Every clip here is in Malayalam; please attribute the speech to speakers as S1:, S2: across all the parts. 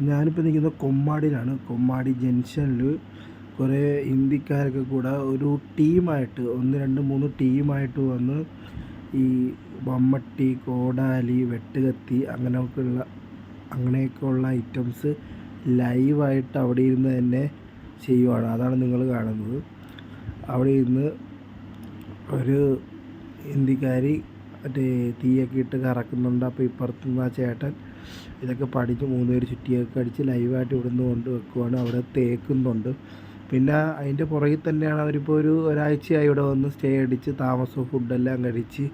S1: ഞാനിപ്പോൾ നിൽക്കുന്നത് കൊമ്മാടിയിലാണ്. കൊമ്മാടി ജംഗ്ഷനിൽ കുറേ ഹിന്ദിക്കാരൊക്കെ കൂടെ ഒരു ടീമായിട്ട് ഒന്ന് രണ്ട് മൂന്ന് ടീമായിട്ട് വന്ന് ഈ മമ്മട്ടി കോടാലി വെട്ടുകത്തി അങ്ങനെയൊക്കെ ഉള്ള അങ്ങനെയൊക്കെ ഉള്ള ഐറ്റംസ് ലൈവായിട്ട് അവിടെ ഇരുന്ന് തന്നെ ചെയ്യുവാണ്. അതാണ് നിങ്ങൾ കാണുന്നത്. അവിടെ ഇരുന്ന് ഒരു ഹിന്ദിക്കാരി മറ്റേ തീയൊക്കെ ഇട്ട് കറക്കുന്നുണ്ട്. അപ്പോൾ ഇപ്പുറത്തുനിന്ന് ആ ചേട്ടൻ ഇതൊക്കെ പഠിച്ച് മൂന്ന് പേര് ചുറ്റിയൊക്കെ അടിച്ച് ലൈവായിട്ട് ഇവിടുന്ന് കൊണ്ട് വെക്കുവാണ്. അവിടെ തേക്കുന്നുണ്ട്. പിന്നെ അതിന്റെ പുറകിൽ തന്നെയാണ് അവരിപ്പോൾ ഒരു ഒരാഴ്ചയായി ഇവിടെ വന്ന് സ്റ്റേ അടിച്ച് താമസവും ഫുഡെല്ലാം കഴിച്ച്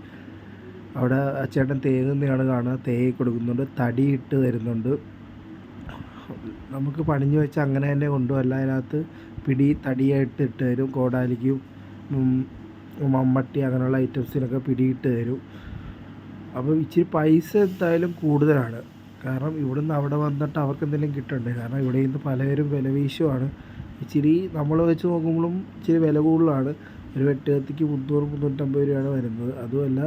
S1: അവിടെ ആ ചേട്ടൻ തേങ്ങുന്നതാണ് കാണുക. തേങ്ങ കൊടുക്കുന്നുണ്ട്. തടിയിട്ട് തരുന്നുണ്ട്. നമുക്ക് പണിഞ്ഞു വെച്ച് അങ്ങനെ തന്നെ കൊണ്ടുപോകല്ല അതിനകത്ത് പിടി തടിയായിട്ട് ഇട്ട് തരും. കോടാലിക്കും മമ്മട്ടി അങ്ങനെയുള്ള ഐറ്റംസിനൊക്കെ പിടിയിട്ട് തരും. അപ്പോൾ ഇച്ചിരി പൈസ എന്തായാലും കൂടുതലാണ്. കാരണം ഇവിടെ നിന്ന് അവിടെ വന്നിട്ട് അവർക്ക് എന്തെങ്കിലും കിട്ടണ്ടേ? കാരണം ഇവിടെ നിന്ന് പലരും വില വീശുവാണ്. ഇച്ചിരി നമ്മൾ വെച്ച് നോക്കുമ്പോഴും ഇച്ചിരി വില കൂടുതലാണ്. ഒരു വെട്ടുകത്തിക്ക് മുന്നൂറ് മുന്നൂറ്റമ്പത് രൂപയാണ് വരുന്നത്. അതുമല്ല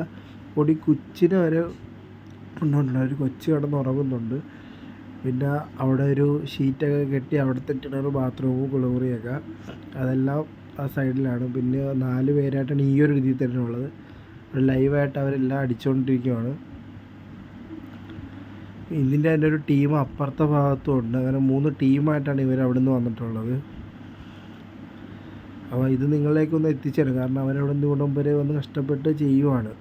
S1: പൊടി കുച്ചിന് വരെ ഉണ്ടോ ഒരു കൊച്ചു കിടന്ന് ഉറങ്ങുന്നുണ്ട്. പിന്നെ അവിടെ ഒരു ഷീറ്റൊക്കെ കെട്ടി അവിടെ തന്നെയാണ് ബാത്റൂമും കുളിമുറിയൊക്കെ. അതെല്ലാം ആ സൈഡിലാണ്. പിന്നെ നാല് പേരായിട്ടാണ് ഈ ഒരു രീതിയിൽ തന്നെ ഉള്ളത്. ലൈവായിട്ട് അവരെല്ലാം അടിച്ചുകൊണ്ടിരിക്കുകയാണ് ഇതിന്റെ തന്നെ ഒരു ടീം അപ്പുറത്തെ ഭാഗത്തും ഉണ്ട്. അങ്ങനെ മൂന്ന് ടീമായിട്ടാണ് ഇവർ അവിടെ നിന്ന് വന്നിട്ടുള്ളത്. അപ്പോൾ ഇത് നിങ്ങളിലേക്കൊന്ന് എത്തിച്ചേരും. കാരണം അവരവിടെ നിന്ന് ഇവിടെ വരെ വന്ന് കഷ്ടപ്പെട്ട് ചെയ്യുവാണ്.